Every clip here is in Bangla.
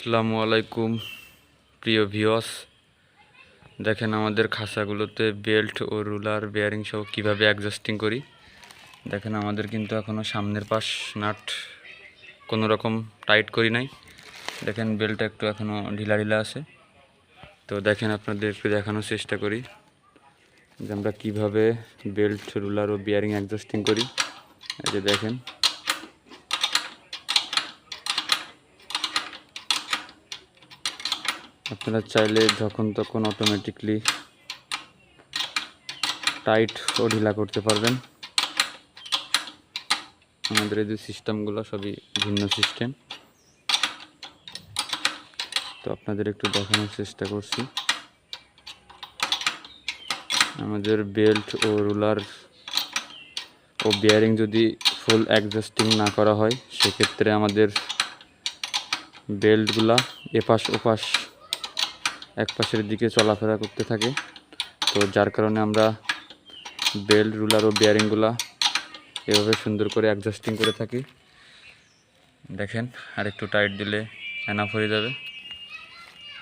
আসসালামু আলাইকুম, প্রিয় ভিওস দেখেন আমাদের খাসাগুলোতে বেল্ট ও রুলার, বেয়ারিং সহ কীভাবে অ্যাডজাস্টিং করি। দেখেন আমাদের কিন্তু এখনও সামনের পাশ নাট কোনো রকম টাইট করি নাই। দেখেন বেল্টটা একটু এখনও ঢিলা ঢিলা আছে। তো দেখেন আপনাদের একটু দেখানোর চেষ্টা করি যে আমরা কীভাবে বেল্ট, রুলার ও বিয়ারিং অ্যাডজাস্টিং করি। এই যে দেখেন। আপনারা চাইলে যখন তখন অটোমেটিকলি টাইট ও ঢিলা করতে পারবেন। আমাদের এই যে সিস্টেমগুলো সবই ভিন্ন সিস্টেম তো আপনাদের একটু দেখানোর চেষ্টা করছি। আমাদের বেল্ট ও রুলার ও বিয়ারিং যদি ফুল অ্যাডজাস্টিং না করা হয়, সেক্ষেত্রে আমাদের বেল্টগুলা এপাশ ওপাশ এক পাশের দিকে চলাফেরা করতে থাকে। তো যার কারণে আমরা বেল্ট রুলার ও বিয়ারিংগুলা এভাবে সুন্দর করে অ্যাডজাস্টিং করে থাকি। দেখেন আর একটু টাইট দিলে এনাফ হয়ে যাবে।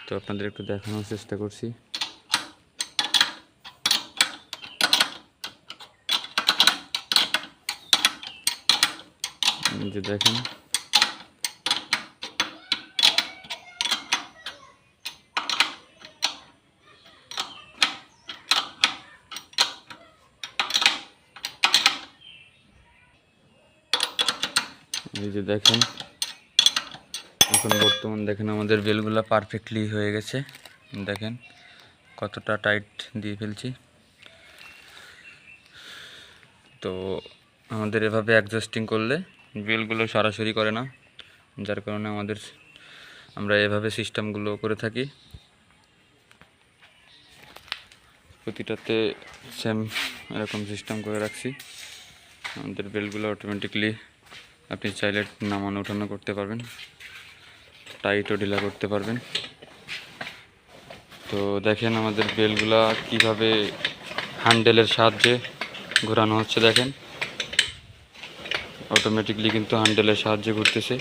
তো আপনাদের একটু দেখানোর চেষ্টা করছি। যে দেখেন এই যে দেখেন, এখন বর্তমান দেখেন আমাদের বেলগুলো পারফেক্টলি হয়ে গেছে। দেখেন কতটা টাইট দিয়ে ফেলছি। তো আমাদের এভাবে অ্যাডজাস্টিং করলে বেলগুলো সরাসরি করে না, যার কারণে আমাদের আমরা এভাবে সিস্টেমগুলো করে থাকি। প্রতিটাতে সেম এরকম সিস্টেম করে রাখছি। আমাদের বেলগুলো অটোমেটিকলি আপনি চাইলে নামানো ওঠানো করতে পারবেন টাইট ও ঢিলা করতে পারবেন। তো দেখেন আমাদের বেলগুলা কীভাবে হ্যান্ডেলের সাহায্যে ঘোরানো হচ্ছে, দেখেন। অটোমেটিকলি কিন্তু হ্যান্ডেলের সাহায্যে ঘুরতেছে।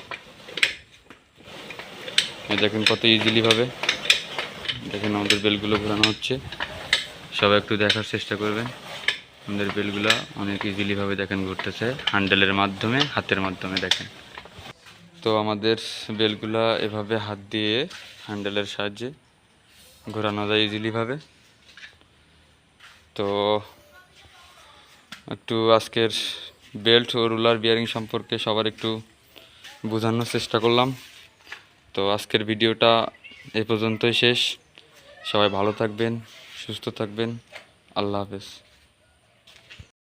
দেখেন কত ইজিলিভাবে দেখেন আমাদের বেলগুলো ঘোরানো হচ্ছে। সবাই একটু দেখার চেষ্টা করবেন। আমাদের বেলগুলো অনেক ইজিলিভাবে দেখেন ঘুরতেছে। হ্যান্ডেলের মাধ্যমে, হাতের মাধ্যমে দেখেন। তো আমাদের বেলগুলা এভাবে হাত দিয়ে হ্যান্ডেলের সাহায্যে ঘোরানো যায় ইজিলিভাবে তো একটু আজকের বেল্ট ও রুলার বিয়ারিং সম্পর্কে সবার একটু বোঝানোর চেষ্টা করলাম। তো আজকের ভিডিওটা এই পর্যন্তই শেষ। সবাই ভালো থাকবেন, সুস্থ থাকবেন। আল্লাহ হাফেজ।